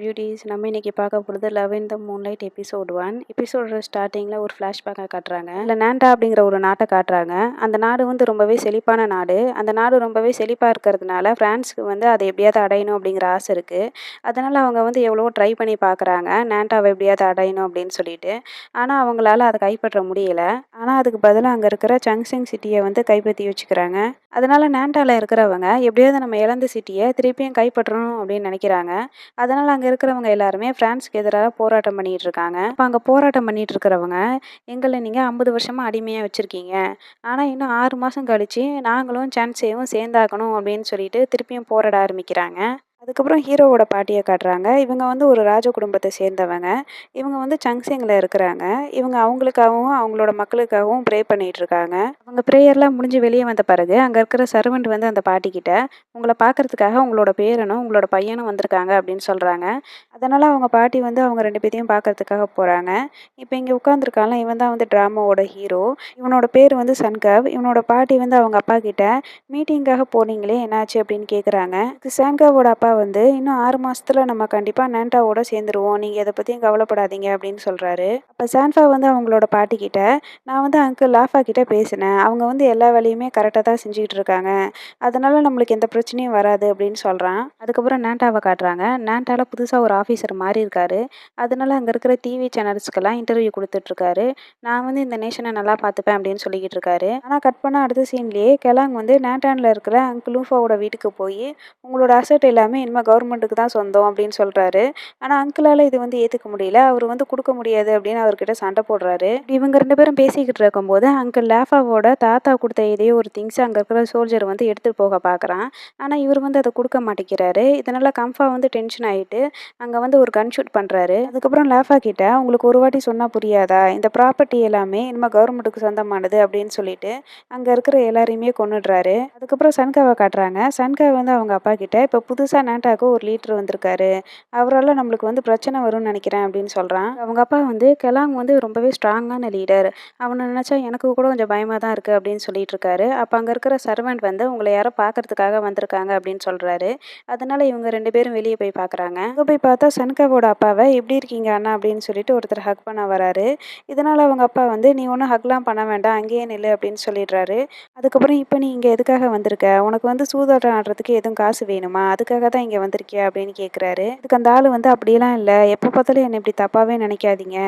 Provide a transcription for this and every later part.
Beauties நம்ம இன்னைக்கு பார்க்க போகிறது love in the moonlight episode one episode ஸ்டார்டிங்கில் ஒரு ஃப்ளாஷ்பேக்கை காட்டுறாங்க. இல்லை நாண்டா அப்படிங்கிற ஒரு நாட்டை காட்டுறாங்க. அந்த நாடு வந்து ரொம்பவே செழிப்பான நாடு. அந்த நாடு ரொம்பவே செழிப்பாக இருக்கிறதுனால ஃப்ரான்ஸுக்கு வந்து அதை எப்படியாவது அடையணும் அப்படிங்கிற ஆசை இருக்குது அதனால் அவங்க வந்து எவ்வளவோ ட்ரை பண்ணி பார்க்குறாங்க. நாண்டாவை எப்படியாவது அடையணும் அப்படின்னு சொல்லிட்டு. ஆனால் அவங்களால அதை கைப்பற்ற முடியல. ஆனால் அதுக்கு பதிலாக அங்கே இருக்கிற சங்சிங் சிட்டியை வந்து கைப்பற்றி வச்சுக்கிறாங்க. அதனால் நாண்டாவில் இருக்கிறவங்க எப்படியாவது நம்ம இழந்த சிட்டியை திருப்பியும் கைப்பற்றணும் அப்படின்னு நினைக்கிறாங்க. அதனால் அங்கே இருக்கிறவங்க எல்லாருமே ஃப்ரான்ஸுக்கு எதிராக போராட்டம் பண்ணிகிட்டு இருக்காங்க. இப்போ அங்கே போராட்டம் பண்ணிட்டு இருக்கிறவங்க எங்களை நீங்கள் ஐம்பது வருஷமாக அடிமையாக வச்சுருக்கீங்க. ஆனால் இன்னும் ஆறு மாதம் கழித்து நாங்களும் சான்ஸையும் சேர்ந்தாக்கணும் அப்படின்னு சொல்லிட்டு திருப்பியும் போராட ஆரம்பிக்கிறாங்க. அதுக்கப்புறம் ஹீரோவோட பாட்டியை காட்டுறாங்க. இவங்க வந்து ஒரு ராஜ குடும்பத்தை சேர்ந்தவங்க. இவங்க வந்து சங்சிங்கில் இருக்கிறாங்க. இவங்க அவங்களுக்காகவும் அவங்களோட மக்களுக்காகவும் ப்ரே பண்ணிகிட்டு இருக்காங்க அவங்க ப்ரேயர்லாம் முடிஞ்சு வெளியே வந்த பிறகு அங்கே இருக்கிற சர்வெண்ட் வந்து அந்த பாட்டிக்கிட்ட உங்களை பார்க்கறதுக்காக உங்களோட பேரனும் உங்களோட பையனும் வந்திருக்காங்க அப்படின்னு சொல்கிறாங்க அதனால் அவங்க பாட்டி வந்து அவங்க ரெண்டு பேரையும் பார்க்கறதுக்காக போகிறாங்க இப்போ இங்கே உட்காந்துருக்காங்களா இவன் தான் வந்து ட்ராமாவோட ஹீரோ இவனோட பேர் வந்து சன்கவ். இவனோட பாட்டி வந்து அவங்க அப்பா கிட்ட மீட்டிங்காக போனீங்களே என்னாச்சு? அப்படின்னு கேட்குறாங்க சன்கவோட அப்பா வந்து இன்னும் ஆறு மாதத்தில் நம்ம கண்டிப்பாக நேண்டாவோட சேர்ந்துருவோம். நீங்கள் இதை பற்றியும் கவலைப்படாதீங்க அப்படின்னு சொல்கிறாரு அப்போ சான்ஃபா வந்து அவங்களோட பாட்டிக்கிட்ட நான் வந்து அங்கிள் லாஃபா கிட்ட பேசினேன். அவங்க வந்து எல்லா வேலையுமே கரெக்டாக தான் செஞ்சுக்கிட்டு இருக்காங்க. அதனால் நம்மளுக்கு எந்த பிரச்சனையும் வராது அப்படின்னு சொல்கிறான் அதுக்கப்புறம் நேண்டாவை காட்டுறாங்க. நேண்டாவில் புதுசாக ஒரு ஆஃபீஸர் மாறி இருக்காரு. அதனால அங்கே இருக்கிற டிவி சேனல்ஸ்க்கெல்லாம் இன்டர்வியூ கொடுத்துட்ருக்காரு நான் வந்து இந்த நேஷனை நல்லா பார்த்துப்பேன் அப்படின்னு சொல்லிக்கிட்டு இருக்காரு. ஆனால் கட் பண்ண அடுத்த சீன்லேயே கெலாங் வந்து நேண்டானில் இருக்கிற அங்கிள் லூஃபாவோட வீட்டுக்கு போய் உங்களோட அசட் எல்லாமே இனிமேல் கவர்மெண்ட்டுக்கு தான் சொந்தம் அப்படின்னு சொல்கிறாரு ஆனால் அங்கிளால் இது வந்து ஏற்றுக்க முடியல. அவர் வந்து கொடுக்க முடியாது அப்படின்னு அவர்கிட்ட சண்டை போடுறாரு. இவங்க ரெண்டு பேரும் பேசிக்கிட்டு இருக்கும்போது அங்கிள் லேஃபாவோட தாத்தா கொடுத்த எதையோ ஒரு திங்ஸ் அங்கே இருக்கிற சோல்ஜர் வந்து எடுத்துகிட்டு போக பார்க்குறான் ஆனால் இவர் வந்து அதை கொடுக்க மாட்டேங்கிறாரு. இதனால் கம்ஃபா வந்து டென்ஷன் ஆகிட்டு அங்கே வந்து ஒரு கன் ஷூட் பண்ணுறாரு அதுக்கப்புறம் லேஃபா கிட்ட உங்களுக்கு ஒரு வாட்டி சொன்னால் புரியாதா? இந்த ப்ராப்பர்ட்டி எல்லாமே இனிமேல் கவர்மெண்ட்டுக்கு சொந்தமானது அப்படின்னு சொல்லிட்டு அங்கே இருக்கிற எல்லாரையுமே கொண்டுடுறாரு அதுக்கப்புறம் சன்காவை காட்டுறாங்க. சன்கா வந்து அவங்க அப்பா கிட்ட இப்போ புதுசாக நாட்டாக்கு ஒரு லீட்ரு வந்திருக்காரு. அவரால் நம்மளுக்கு வந்து பிரச்சனை வரும்னு நினைக்கிறேன் அப்படின்னு சொல்கிறான் அவங்க அப்பா வந்து கெலாங் வந்து ரொம்பவே ஸ்ட்ராங்கான லீடர் அவனை நினச்சா எனக்கு கூட கொஞ்சம் பயமாக தான் இருக்குது அப்படின்னு சொல்லிட்டு இருக்காரு. அப்போ அங்கே இருக்கிற சர்வெண்ட் வந்து உங்களை யாரோ பார்க்கறதுக்காக வந்திருக்காங்க அப்படின்னு சொல்கிறாரு அதனால இவங்க ரெண்டு பேரும் வெளியே போய் பார்க்குறாங்க அங்கே போய் பார்த்தா சன்காவோட அப்பாவை எப்படி இருக்கீங்க அண்ணா? அப்படின்னு சொல்லிட்டு ஒருத்தர் ஹக் பண்ண வராரு. இதனால் அவங்க அப்பா வந்து நீ ஒன்றும் ஹக்லாம் பண்ண வேண்டாம் அங்கேயே நில்லு அப்படின்னு சொல்லிடுறாரு. அதுக்கப்புறம் இப்போ நீ இங்கே எதுக்காக வந்திருக்க? உனக்கு வந்து சூதாட்டம் ஆடுறதுக்கு எதுவும் காசு வேணுமா? அதுக்காக தான் இங்கே வந்திருக்கியா அப்படின்னு கேட்குறாரு இதுக்கு அந்த ஆள் வந்து அப்படியெல்லாம் இல்லை. எப்போ பார்த்தாலும் என்னை இப்படி தப்பாகவே நினைக்காதீங்க.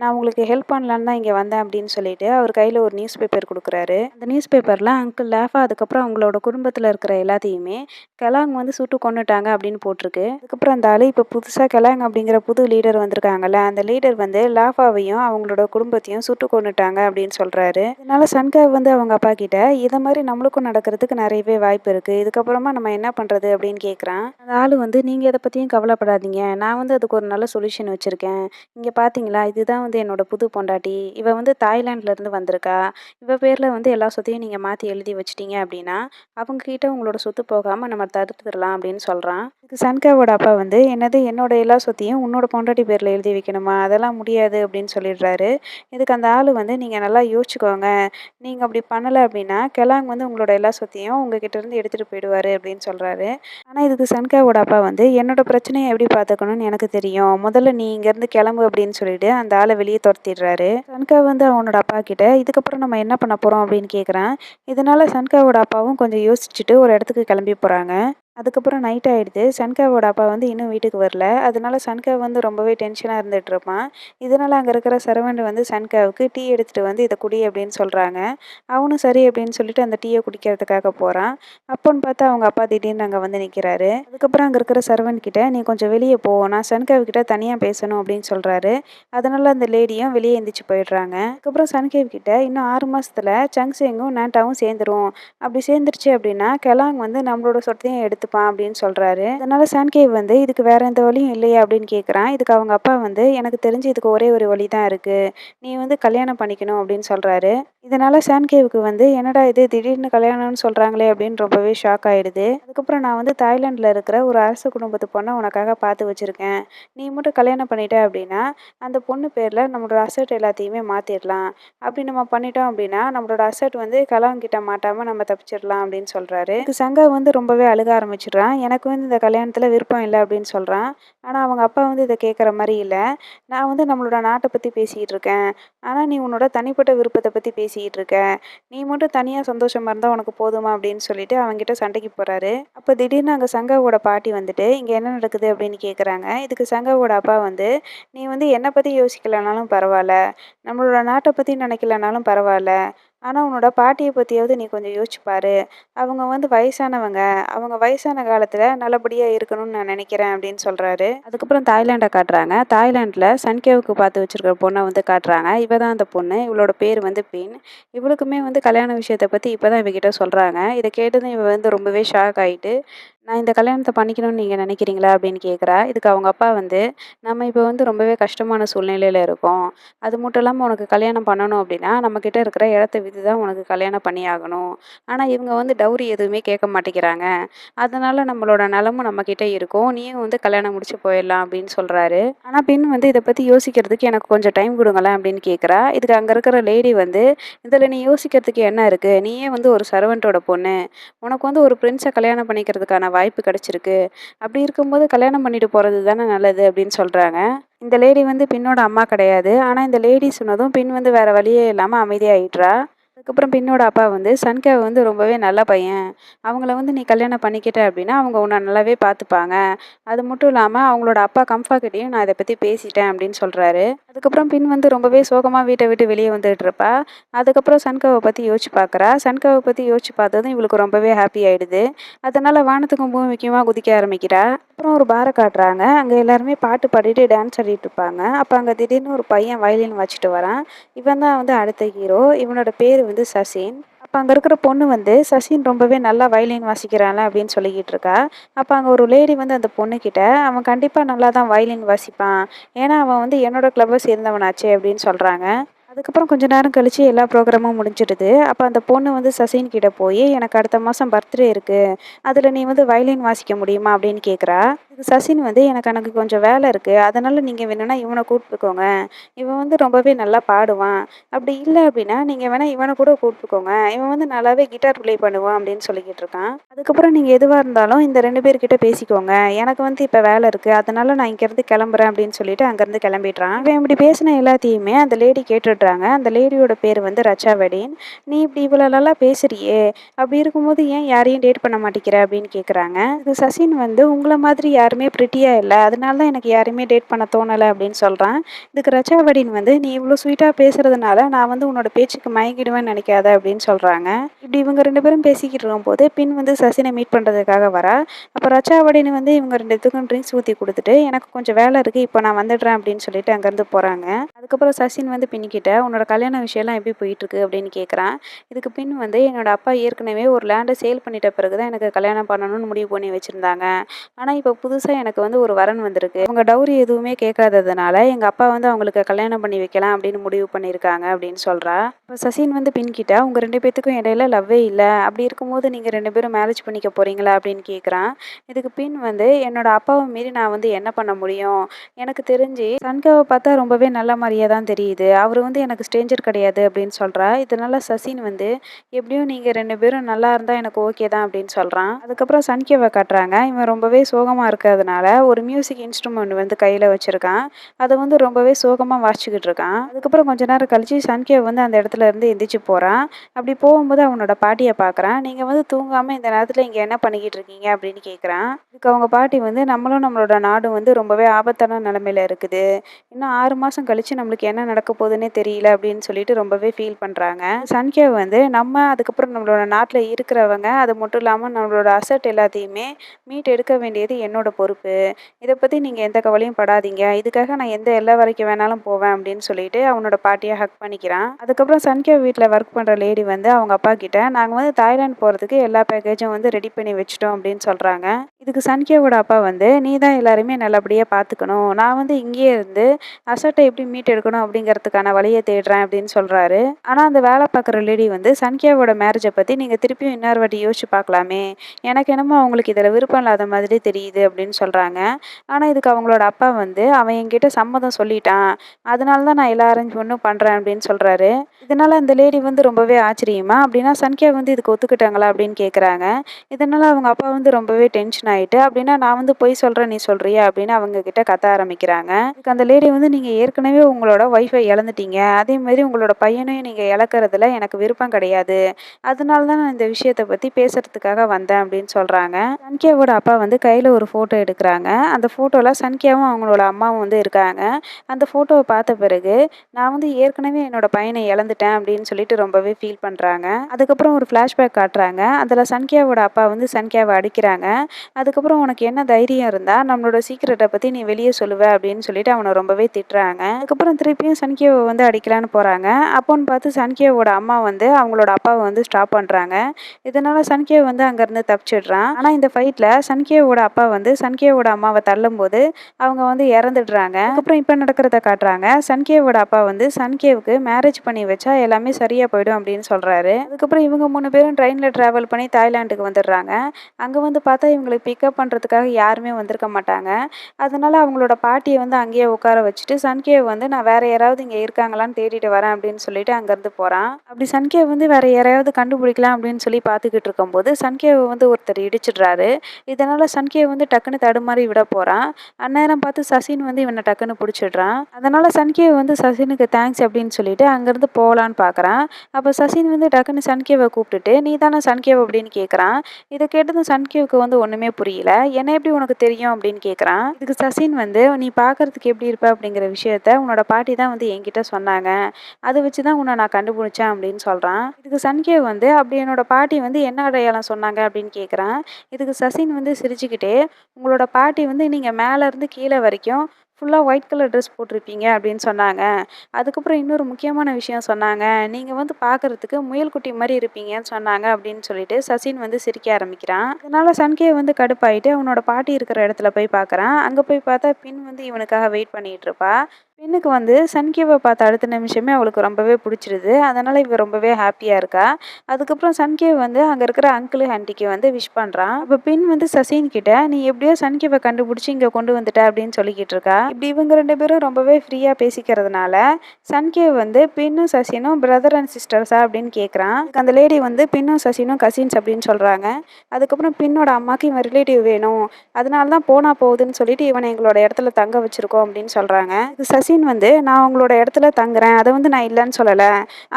நான் உங்களுக்கு ஹெல்ப் பண்ணலான்னு தான் இங்கே வந்தேன் அப்படின்னு சொல்லிட்டு அவர் கையில் ஒரு நியூஸ் பேப்பர் கொடுக்குறாரு. அந்த நியூஸ் பேப்பரில் அங்கிள் லேஃபா அதுக்கப்புறம் அவங்களோட குடும்பத்தில் இருக்கிற எல்லாத்தையுமே கெலாங் வந்து சுட்டு கொண்டுட்டாங்க அப்படின்னு போட்டிருக்கு. அதுக்கப்புறம் அந்த ஆள் இப்போ புதுசாக கெலாங் அப்படிங்கிற புது லீடர் வந்திருக்காங்கல்ல அந்த லீடர் வந்து லாஃபாவையும் அவங்களோட குடும்பத்தையும் சுட்டு கொண்டுட்டாங்க அப்படின்னு சொல்கிறாரு இதனால சன்காவ் வந்து அவங்க அப்பா கிட்ட இதை மாதிரி நம்மளுக்கும் நடக்கிறதுக்கு நிறையவே வாய்ப்பு இருக்குது இதுக்கப்புறமா நம்ம என்ன பண்ணுறது அப்படின்னு கேட்குறான் அந்த ஆள் வந்து நீங்கள் எதை பற்றியும் கவலைப்படாதீங்க. நான் வந்து அதுக்கு ஒரு நல்ல சொல்யூஷன் வச்சுருக்கேன். இங்கே பார்த்தீங்களா இதுதான் வந்து என்னோட புது பொண்டாட்டி. இவ வந்து தாய்லாண்ட்லேருந்து வந்திருக்கா. இவ பேரில் வந்து எல்லா சொத்தையும் நீங்கள் மாற்றி எழுதி வச்சிட்டீங்க அப்படின்னா அவங்கக்கிட்ட உங்களோட சொத்து போகாமல் நம்ம தடுத்துடலாம் அப்படின்னு சொல்கிறான் இதுக்கு சன்காவோட அப்பா வந்து என்னது? என்னோட எல்லா சொத்தையும் உன்னோட பொண்டாட்டி பேரில் எழுதி வைக்கணுமா? அதெல்லாம் முடியாது அப்படின்னு சொல்லிடுறாரு. இதுக்கு அந்த ஆள் வந்து நீங்கள் நல்லா யோசிச்சுக்கோங்க. நீங்கள் அப்படி பண்ணலை அப்படின்னா கெலாங் வந்து உங்களோட எல்லா சொத்தையும் உங்ககிட்ட இருந்து எடுத்துகிட்டு போயிடுவார் அப்படின்னு சொல்கிறாரு ஆனால் இதுக்கு சன்காவோட அப்பா வந்து என்னோட பிரச்சனையை எப்படி பார்த்துக்கணும்னு எனக்கு தெரியும். முதல்ல நீ இங்கேருந்து கிளம்பு அப்படின்னு சொல்லிட்டு அந்த ஆளை வெளியே துரத்திடுறாரு. சன்கா வந்து அவனோட அப்பா கிட்ட இதுக்கப்புறம் நம்ம என்ன பண்ண போகிறோம் அப்படின்னு கேட்குறான் இதனால சன்காவோட அப்பாவும் கொஞ்சம் யோசிச்சுட்டு ஒரு இடத்துக்கு கிளம்பி போகிறாங்க அதுக்கப்புறம் நைட் ஆகிடுது சன்காவோட அப்பா வந்து இன்னும் வீட்டுக்கு வரல. அதனால சன்கா வந்து ரொம்பவே டென்ஷனாக இருந்துகிட்டு இருப்பான். இதனால் அங்கே இருக்கிற சரவண்ட் வந்து சன்காவுக்கு டீ எடுத்துகிட்டு வந்து இதை குடி அப்படின்னு சொல்கிறாங்க அவனும் சரி அப்படின்னு சொல்லிட்டு அந்த டீயை குடிக்கிறதுக்காக போகிறான் அப்போன்னு பார்த்தா அவங்க அப்பா திடீர்னு அங்கே வந்து நிற்கிறாரு அதுக்கப்புறம் அங்கே இருக்கிற சர்வன்ட் கிட்ட நீ கொஞ்சம் வெளியே போ. நான் சன்கேவ் கிட்ட தனியாக பேசணும் அப்படின்னு சொல்கிறாரு அதனால அந்த லேடியும் வெளியே எந்திரிச்சு போயிடுறாங்க. அதுக்கப்புறம் சன்கேவ் கிட்ட இன்னும் ஆறு மாதத்தில் சங்சேங்கும் நாட்டாவும் சேர்ந்துரும். அப்படி சேர்ந்துருச்சு அப்படின்னா கெலாங் வந்து நம்மளோட சொத்தையும் பார்த்துப்பான் அப்படின்னு சொல்கிறாரு அதனால சான்கேவ் வந்து இதுக்கு வேற எந்த வழியும் இல்லையா அப்படின்னு கேட்குறான் இதுக்கு அவங்க அப்பா வந்து எனக்கு தெரிஞ்சு இதுக்கு ஒரே ஒரு வழி தான் இருக்குது நீ வந்து கல்யாணம் பண்ணிக்கணும் அப்படின்னு சொல்கிறாரு இதனால சான்கேவுக்கு வந்து என்னடா இது திடீர்னு கல்யாணம்னு சொல்கிறாங்களே அப்படின்னு ரொம்பவே ஷாக் ஆகிடுது அதுக்கப்புறம் நான் வந்து தாய்லாண்டில் இருக்கிற ஒரு அரசு குடும்பத்து பொண்ணை உனக்காக பார்த்து வச்சுருக்கேன். நீ மட்டும் கல்யாணம் பண்ணிட்ட அப்படின்னா அந்த பொண்ணு பேரில் நம்மளோட அசட் எல்லாத்தையுமே மாற்றிடலாம் அப்படி நம்ம பண்ணிட்டோம் அப்படின்னா நம்மளோட அசட் வந்து கலாங்கிட்ட மாட்டாமல் நம்ம தப்பிச்சிடலாம் அப்படின்னு சொல்கிறாரு இது சங்கா வந்து ரொம்பவே அழுக ஆரம்பிச்சு ஆரம்பிச்சிடுறான். எனக்கு வந்து இந்த கல்யாணத்தில் விருப்பம் இல்லை அப்படின்னு சொல்கிறான் ஆனால் அவங்க அப்பா வந்து இதை கேட்குற மாதிரி இல்லை. நான் வந்து நம்மளோட நாட்டை பற்றி பேசிக்கிட்டு இருக்கேன். ஆனால் நீ உன்னோட தனிப்பட்ட விருப்பத்தை பற்றி பேசிக்கிட்டு இருக்க. நீ மட்டும் தனியாக சந்தோஷமாக இருந்தால் உனக்கு போதுமா? அப்படின்னு சொல்லிட்டு அவங்ககிட்ட சண்டைக்கு போகிறாரு அப்போ திடீர்னு அங்கே சங்காவோட பாட்டி வந்துட்டு இங்கே என்ன நடக்குது? அப்படின்னு கேட்குறாங்க இதுக்கு சங்கவோட அப்பா வந்து நீ வந்து என்னை பற்றி யோசிக்கலனாலும் பரவாயில்ல. நம்மளோட நாட்டை பற்றி நினைக்கலனாலும் பரவாயில்ல. ஆனால் உன்னோட பாட்டியை பற்றியாவது நீ கொஞ்சம் யோசிச்சு பாரு. அவங்க வந்து வயசானவங்க. அவங்க வயசான காலத்தில் நல்லபடியாக இருக்கணும்னு நான் நினைக்கிறேன் அப்படின்னு சொல்கிறாரு அதுக்கப்புறம் தாய்லாண்டை காட்டுறாங்க. தாய்லாண்டில் சன்கேவுக்கு பார்த்து வச்சுருக்கிற பொண்ணை வந்து காட்டுறாங்க. இவ தான் அந்த பொண்ணு. இவளோட பேர் வந்து பின். இவளுக்குமே வந்து கல்யாண விஷயத்தை பற்றி இப்போ தான் இவகிட்ட சொல்கிறாங்க இதை கேட்டதும் இவ வந்து ரொம்பவே ஷாக் ஆகிட்டு நான் இந்த கல்யாணத்தை பண்ணிக்கணும்னு நீங்கள் நினைக்கிறீங்களா அப்படின்னு கேட்குறா இதுக்கு அவங்க அப்பா வந்து நம்ம இப்போ வந்து ரொம்பவே கஷ்டமான சூழ்நிலையில் இருக்கோம். அது மட்டும் இல்லாமல் உனக்கு கல்யாணம் பண்ணணும் அப்படின்னா நம்மக்கிட்ட இருக்கிற இடத்த விற்று தான் உனக்கு கல்யாணம் பண்ணி ஆகணும். ஆனால் இவங்க வந்து டவுரி எதுவுமே கேட்க மாட்டேங்கிறாங்க. அதனால் நம்மளோட நிலமும் நம்மக்கிட்ட இருக்கும். நீயும் வந்து கல்யாணம் முடிச்சு போயிடலாம் அப்படின்னு சொல்கிறாரு ஆனால் பின் வந்து இதை பற்றி யோசிக்கிறதுக்கு எனக்கு கொஞ்சம் டைம் கொடுங்களேன் அப்படின்னு கேட்குறா இதுக்கு அங்கே இருக்கிற லேடி வந்து இதில் நீ யோசிக்கிறதுக்கு என்ன இருக்குது நீயே வந்து ஒரு சர்வெண்ட்டோட பொண்ணு. உனக்கு வந்து ஒரு பிரின்ஸை கல்யாணம் பண்ணிக்கிறதுக்கான வாய்ப்பு கிடச்சிருக்கு. அப்படி இருக்கும்போது கல்யாணம் பண்ணிட்டு போகிறது தானே நல்லது அப்படின்னு சொல்கிறாங்க இந்த லேடி வந்து பின்னோட அம்மா கிடையாது. ஆனால் இந்த லேடி சொன்னதும் பின் வந்து வேறு வழியே இல்லாமல் அமைதியாகிட்றா அதுக்கப்புறம் பின்னோட அப்பா வந்து சன்கேவை வந்து ரொம்பவே நல்ல பையன். அவங்கள வந்து நீ கல்யாணம் பண்ணிக்கிட்ட அப்படின்னா அவங்க உன்னை நல்லாவே பார்த்துப்பாங்க அது மட்டும் இல்லாமல் அவங்களோட அப்பா கம்ஃபாக்கிட்டேயும் நான் இதை பற்றி பேசிட்டேன் அப்படின்னு சொல்கிறாரு அதுக்கப்புறம் பின் வந்து ரொம்பவே சோகமாக வீட்டை விட்டு வெளியே வந்துட்டு இருப்பா அதுக்கப்புறம் சன்கவை பற்றி யோசிச்சு பார்க்குறா சன்கவை பற்றி யோசிச்சு பார்த்ததும் இவளுக்கு ரொம்பவே ஹாப்பி ஆகிடுது அதனால் வானத்துக்கும் பூமிக்குமா குதிக்க ஆரம்பிக்கிறா. அப்புறம் ஒரு பாரை காட்டுறாங்க. அங்கே எல்லாருமே பாட்டு பாடிட்டு டான்ஸ் ஆடிட்டு இருப்பாங்க. அப்போ அங்கே திடீர்னு ஒரு பையன் வயலின் வச்சுட்டு வரான். இவன் தான் வந்து அடுத்த ஹீரோ இவனோட பேர் வந்து வந்து சசின். அப்போ அங்கே இருக்கிற பொண்ணு வந்து சசின் ரொம்பவே நல்லா வயலின் வாசிக்கிறாள்? அப்படின்னு சொல்லிக்கிட்டு இருக்கா. அப்போ அங்கே ஒரு லேடி வந்து அந்த பொண்ணுக்கிட்ட அவன் கண்டிப்பாக நல்லா தான் வயலின் வாசிப்பான். ஏன்னா அவன் வந்து என்னோட கிளப்பை சேர்ந்தவனாச்சே அப்படின்னு சொல்கிறாங்க அதுக்கப்புறம் கொஞ்ச நேரம் கழித்து எல்லா ப்ரோக்ராமும் முடிஞ்சிடுது. அப்போ அந்த பொண்ணு வந்து சசின் கிட்ட போய் எனக்கு அடுத்த மாதம் பர்த்டே இருக்குது அதில் நீ வந்து வயலின் வாசிக்க முடியுமா? அப்படின்னு கேட்குறா சசின் வந்து எனக்கு எனக்கு கொஞ்சம் வேலை இருக்குது அதனால் நீங்கள் வேணும்னா இவனை கூப்பிட்டுக்கோங்க. இவன் வந்து ரொம்பவே நல்லா பாடுவான். அப்படி இல்லை அப்படின்னா நீங்கள் வேணால் இவனை கூட கூப்பிட்டுக்கோங்க. இவன் வந்து நல்லாவே கிட்டார் ப்ளே பண்ணுவான் அப்படின்னு சொல்லிக்கிட்டு இருக்கான். அதுக்கப்புறம் நீங்கள் எதுவாக இருந்தாலும் இந்த ரெண்டு பேர்கிட்ட பேசிக்கோங்க. எனக்கு வந்து இப்போ வேலை இருக்குது அதனால் நான் இங்கேருந்து கிளம்புறேன் அப்படின்னு சொல்லிட்டு அங்கேருந்து கிளம்பிடுறான். இவன் இப்படி பேசின எல்லாத்தையுமே அந்த லேடி கேட்டுடுறாங்க. அந்த லேடியோட பேர் வந்து ரச்சா வெடின். நீ இப்படி இவ்வளோ நல்லா பேசுறியே. அப்படி இருக்கும்போது ஏன் யாரையும் டேட் பண்ண மாட்டேங்கிற அப்படின்னு கேட்குறாங்க இது சசின் வந்து உங்களை மாதிரி யார் யாருமே ப்ரிட்டியாக இல்லை. அதனால தான் எனக்கு யாருமே டேட் பண்ண தோணலை அப்படின்னு சொல்கிறான் இதுக்கு ரச்சாவடின் வந்து நீ இவ்வளோ ஸ்வீட்டாக பேசுறதுனால நான் வந்து உன்னோட பேச்சுக்கு மயங்கிடுவேன்னு நினைக்காத அப்படின்னு சொல்கிறாங்க இப்படி இவங்க ரெண்டு பேரும் பேசிக்கிட்டு இருக்கும்போது பின் வந்து சசினை மீட் பண்ணுறதுக்காக வரா. அப்போ ரச்சாவடின் வந்து இவங்க ரெண்டுத்துக்கும் ட்ரிங்க்ஸ் ஊற்றி கொடுத்துட்டு எனக்கு கொஞ்சம் வேலை இருக்குது இப்போ நான் வந்துடுறேன் அப்படின்னு சொல்லிட்டு அங்கேருந்து போகிறாங்க அதுக்கப்புறம் சசின் வந்து பின்னிக்கிட்ட உன்னோட கல்யாண விஷயம்லாம் எப்படி போயிட்டுருக்கு அப்படின்னு கேட்குறான் இதுக்கு பின் வந்து என்னோட அப்பா ஏற்கனவே ஒரு லேண்டை சேல் பண்ணிட்ட பிறகு தான் எனக்கு கல்யாணம் பண்ணணும்னு முடிவு பண்ணி வச்சுருந்தாங்க. ஆனால் இப்போ புது புதுசாக எனக்கு வந்து ஒரு வரன் வந்திருக்கு. அவங்க டவுரி எதுவுமே கேட்காததுனால எங்கள் அப்பா வந்து அவங்களுக்கு கல்யாணம் பண்ணி வைக்கலாம் அப்படின்னு முடிவு பண்ணியிருக்காங்க அப்படின்னு சொல்கிறா இப்போ சசின் வந்து பின்கிட்ட உங்கள் ரெண்டு பேத்துக்கும் இடையில லவ்வே இல்லை. அப்படி இருக்கும்போது நீங்கள் ரெண்டு பேரும் மேரேஜ் பண்ணிக்க போகிறீங்களா அப்படின்னு கேட்குறான் இதுக்கு பின் வந்து என்னோட அப்பாவை மீறி நான் வந்து என்ன பண்ண முடியும்? எனக்கு தெரிஞ்சு சன்காவை பார்த்தா ரொம்பவே நல்ல மாதிரியே தான் தெரியுது. அவர் வந்து எனக்கு ஸ்ட்ரேஞ்சர் கிடையாது அப்படின்னு சொல்கிறா இதனால சசின் வந்து எப்படியும் நீங்கள் ரெண்டு பேரும் நல்லா இருந்தால் எனக்கு ஓகே தான் அப்படின்னு சொல்கிறான் அதுக்கப்புறம் சன்கேவை காட்டுறாங்க. இவன் ரொம்பவே சோகமாக இருக்கிறதுனால ஒரு மியூசிக் இன்ஸ்ட்ருமெண்ட் வந்து கையில் வச்சுருக்கான். அதை வந்து ரொம்பவே சோகமாக வாசிச்சுக்கிட்டு இருக்கான். அதுக்கப்புறம் கொஞ்ச நேரம் கழிச்சு சன்கே வந்து அந்த இடத்துல இருந்து எந்திரிச்சு போகிறான் அப்படி போகும்போது அவனோட பாட்டியை பார்க்குறான். நீங்கள் வந்து தூங்காமல் இந்த நேரத்தில் இங்கே என்ன பண்ணிக்கிட்டு இருக்கீங்க? அப்படின்னு கேட்குறான் இதுக்கு அவங்க பாட்டி வந்து நம்மளும் நம்மளோட நாடும் வந்து ரொம்பவே ஆபத்தான நிலமையில இருக்குது. இன்னும் ஆறு மாதம் கழிச்சு நம்மளுக்கு என்ன நடக்க போகுதுன்னே தெரியல அப்படின்னு சொல்லிட்டு ரொம்பவே ஃபீல் பண்ணுறாங்க சன்கே வந்து நம்ம அதுக்கப்புறம் நம்மளோட நாட்டில் இருக்கிறவங்க அது மட்டும் இல்லாமல் நம்மளோட அசட் எல்லாத்தையுமே மீட் எடுக்க வேண்டியது என்னோட பொறுப்பு. இதை பற்றி நீங்கள் எந்த கவலையும் படாதீங்க. இதுக்காக நான் எந்த எல்லா வரைக்கும் வேணாலும் போவேன் அப்படின்னு சொல்லிட்டு அவனோட பாட்டியை ஹக் பண்ணிக்கிறான். அதுக்கப்புறம் சன்கேவ் வீட்டில் ஒர்க் பண்ணுற லேடி வந்து அவங்க அப்பா கிட்ட நாங்கள் வந்து தாய்லாந்து போகிறதுக்கு எல்லா பேக்கேஜும் வந்து ரெடி பண்ணி வச்சிட்டோம் அப்படின்னு சொல்கிறாங்க இதுக்கு சன்கேவோட அப்பா வந்து நீ தான் எல்லாருமே நல்லபடியாக பார்த்துக்கணும் நான் வந்து இங்கேயே இருந்து அசட்டை எப்படி மீட் எடுக்கணும் அப்படிங்கிறதுக்கான வழியை தேடுறேன் அப்படின்னு சொல்கிறாரு ஆனால் அந்த வேலை பார்க்குற லேடி வந்து சன்கியாவோட மேரேஜை பற்றி நீங்கள் திருப்பியும் இன்னொரு வாட்டி யோசிச்சு பார்க்கலாமே எனக்கு என்னமோ அவங்களுக்கு இதில் விருப்பம் இல்லாத மாதிரி தெரியுது அப்படின்னு அப்படின்னு சொல்கிறாங்க ஆனால் இதுக்கு அவங்களோட அப்பா வந்து அவன் என்கிட்ட சம்மதம் சொல்லிட்டான். அதனால தான் நான் எல்லா அரேஞ்ச்மெண்ட்டும் பண்ணுறேன் அப்படின்னு சொல்கிறாரு இதனால் அந்த லேடி வந்து ரொம்பவே ஆச்சரியமா அப்படின்னா சன்கியா வந்து இதுக்கு ஒத்துக்கிட்டாங்களா அப்படின்னு கேட்குறாங்க இதனால் அவங்க அப்பா வந்து ரொம்பவே டென்ஷன் ஆகிட்டு அப்படின்னா நான் வந்து பொய் சொல்கிறேன் நீ சொல்கிறியா அப்படின்னு அவங்க கிட்ட கத்த ஆரம்பிக்கிறாங்க. இதுக்கு அந்த லேடி வந்து நீங்கள் ஏற்கனவே உங்களோட ஒய்ஃபை இழந்துட்டீங்க. அதே மாதிரி உங்களோட பையனையும் நீங்கள் இழக்கிறதுல எனக்கு விருப்பம் கிடையாது. அதனால தான் நான் இந்த விஷயத்தை பற்றி பேசுகிறதுக்காக வந்தேன் அப்படின்னு சொல்கிறாங்க சன்கியாவோட அப்பா வந்து கையில் ஒரு ஃபோட்டோ ஃபோட்டோ எடுக்கிறாங்க. அந்த ஃபோட்டோவில் சன்கியாவும் அவங்களோட அம்மாவும் வந்து இருக்காங்க. அந்த ஃபோட்டோவை பார்த்த பிறகு நான் வந்து ஏற்கனவே என்னோட பையனை இழந்துட்டேன் அப்படின்னு சொல்லிட்டு ரொம்பவே ஃபீல் பண்ணுறாங்க அதுக்கப்புறம் ஒரு ஃப்ளாஷ்பேக் காட்டுறாங்க. அதில் சன்கியாவோட அப்பா வந்து சன்கியாவை அடிக்கிறாங்க. அதுக்கப்புறம் உனக்கு என்ன தைரியம் இருந்தால் நம்மளோட சீக்கிரட்டை பற்றி நீ வெளியே சொல்லுவ அப்படின்னு சொல்லிட்டு அவனை ரொம்பவே திட்டுறாங்க. அதுக்கப்புறம் திருப்பியும் சன்கியாவை வந்து அடிக்கலான்னு போகிறாங்க அப்போன்னு பார்த்து சன்கியாவோட அம்மா வந்து அவங்களோட அப்பாவை வந்து ஸ்டாப் பண்ணுறாங்க இதனால் சன்கியா வந்து அங்கேருந்து தப்பிச்சிடுறான். ஆனால் இந்த ஃபைட்டில் சன்கியாவோட அப்பா வந்து சன்கேவோட அம்மாவை தள்ளும்போது அவங்க வந்து இறந்துடுறாங்க. அப்புறம் இப்போ நடக்கிறத காட்டுறாங்க. சன்கேவோட அப்பா வந்து சன்கேவுக்கு மேரேஜ் பண்ணி வச்சா எல்லாமே சரியாக போயிடும் அப்படின்னு சொல்கிறாரு அதுக்கப்புறம் இவங்க மூணு பேரும் ட்ரெயினில் ட்ராவல் பண்ணி தாய்லாண்டுக்கு வந்துடுறாங்க. அங்கே வந்து பார்த்தா இவங்களை பிக்கப் பண்ணுறதுக்காக யாருமே வந்திருக்க மாட்டாங்க. அதனால அவங்களோட பாட்டியை வந்து அங்கேயே உட்கார வச்சுட்டு சன்கேவ் வந்து நான் வேற யாராவது இங்கே இருக்காங்களான்னு தேடிட்டு வரேன் அப்படின்னு சொல்லிட்டு அங்கேருந்து போகிறான் அப்படி சன்கேவ் வந்து வேற யாரையாவது கண்டுபிடிக்கலாம் அப்படின்னு சொல்லி பார்த்துக்கிட்டு இருக்கும்போது சன்கேவை வந்து ஒருத்தர் இடிச்சிடுறாரு. இதனால் சன்கேவ் வந்து டக்குன்னு தடுமாறி விட போகிறான் அந்நேரம் பார்த்து சசின் வந்து இவனை டக்குன்னு பிடிச்சிடுறான். அதனால் சன்கேவ் வந்து சசினுக்கு தேங்க்ஸ் அப்படின்னு சொல்லிட்டு அங்கேருந்து போகலான்னு பார்க்குறான் அப்போ சசின் வந்து டக்குன்னு சன்கேவை கூப்பிட்டுட்டு நீ தானே சன்கேவ்? அப்படின்னு கேட்குறான் இதை கேட்டதும் சன்கேவுக்கு வந்து ஒன்றுமே புரியல. என்ன எப்படி உனக்கு தெரியும்? அப்படின்னு கேட்குறான் இதுக்கு சசின் வந்து நீ பார்க்கறதுக்கு எப்படி இருப்ப? அப்படிங்கிற விஷயத்த உன்னோட பாட்டி தான் வந்து என்கிட்ட சொன்னாங்க. அதை வச்சு தான் உன்னை நான் கண்டுபிடிச்சேன் அப்படின்னு சொல்கிறான் இதுக்கு சன்கேவ் வந்து அப்படி என்னோட பாட்டி வந்து என்ன அடையாளம் சொன்னாங்க? அப்படின்னு கேட்குறான் இதுக்கு சசின் வந்து சிரிச்சுக்கிட்டே உங்களோட பாட்டி வந்து நீங்கள் மேலேருந்து கீழே வரைக்கும் ஃபுல்லாக ஒயிட் கலர் ட்ரெஸ் போட்டிருப்பீங்க அப்படின்னு சொன்னாங்க. அதுக்கப்புறம் இன்னொரு முக்கியமான விஷயம் சொன்னாங்க. நீங்கள் வந்து பார்க்குறதுக்கு முயல்குட்டி மாதிரி இருப்பீங்கன்னு சொன்னாங்க அப்படின்னு சொல்லிட்டு சசின் வந்து சிரிக்க ஆரம்பிக்கிறான். அதனால சன்கே வந்து கடுப்பாயிட்டு அவனோட பாட்டி இருக்கிற இடத்துல போய் பார்க்குறான் அங்கே போய் பார்த்தா பின் வந்து இவனுக்காக வெயிட் பண்ணிகிட்டு இருப்பா. பெண்ணுக்கு வந்து சன்கியாவை பார்த்த அடுத்த நிமிஷமே அவளுக்கு ரொம்பவே பிடிச்சிருது. அதனால் இவ ரொம்பவே ஹாப்பியாக இருக்கா. அதுக்கப்புறம் சன்கேவ் வந்து அங்கே இருக்கிற அங்கிள் ஆண்டிக்கு வந்து விஷ் பண்ணுறான் அப்போ பின் வந்து சசின் கிட்ட நீ எப்படியோ சன்கேவை கண்டுபிடிச்சி இங்கே கொண்டு வந்துட்ட அப்படின்னு சொல்லிக்கிட்டு இருக்கா. இப்படி இவங்க ரெண்டு பேரும் ரொம்பவே ஃப்ரீயாக பேசிக்கிறதுனால சன்கேவ் வந்து பின்னும் சசினும் பிரதர் அண்ட் சிஸ்டர்ஸா அப்படின்னு கேட்குறான் அந்த லேடி வந்து பின்னும் சசினும் கசின்ஸ் அப்படின்னு சொல்கிறாங்க அதுக்கப்புறம் பின்னோட அம்மாவுக்கு இவன் ரிலேட்டிவ் வேணும். அதனால தான் போனா போகுதுன்னு சொல்லிட்டு இவனை எங்களோட இடத்துல தங்க வச்சிருக்கோம் அப்படின்னு சொல்கிறாங்க சீன் வந்து நான் உங்களோட இடத்துல தங்குறேன் அதை வந்து நான் இல்லைன்னு சொல்லலை.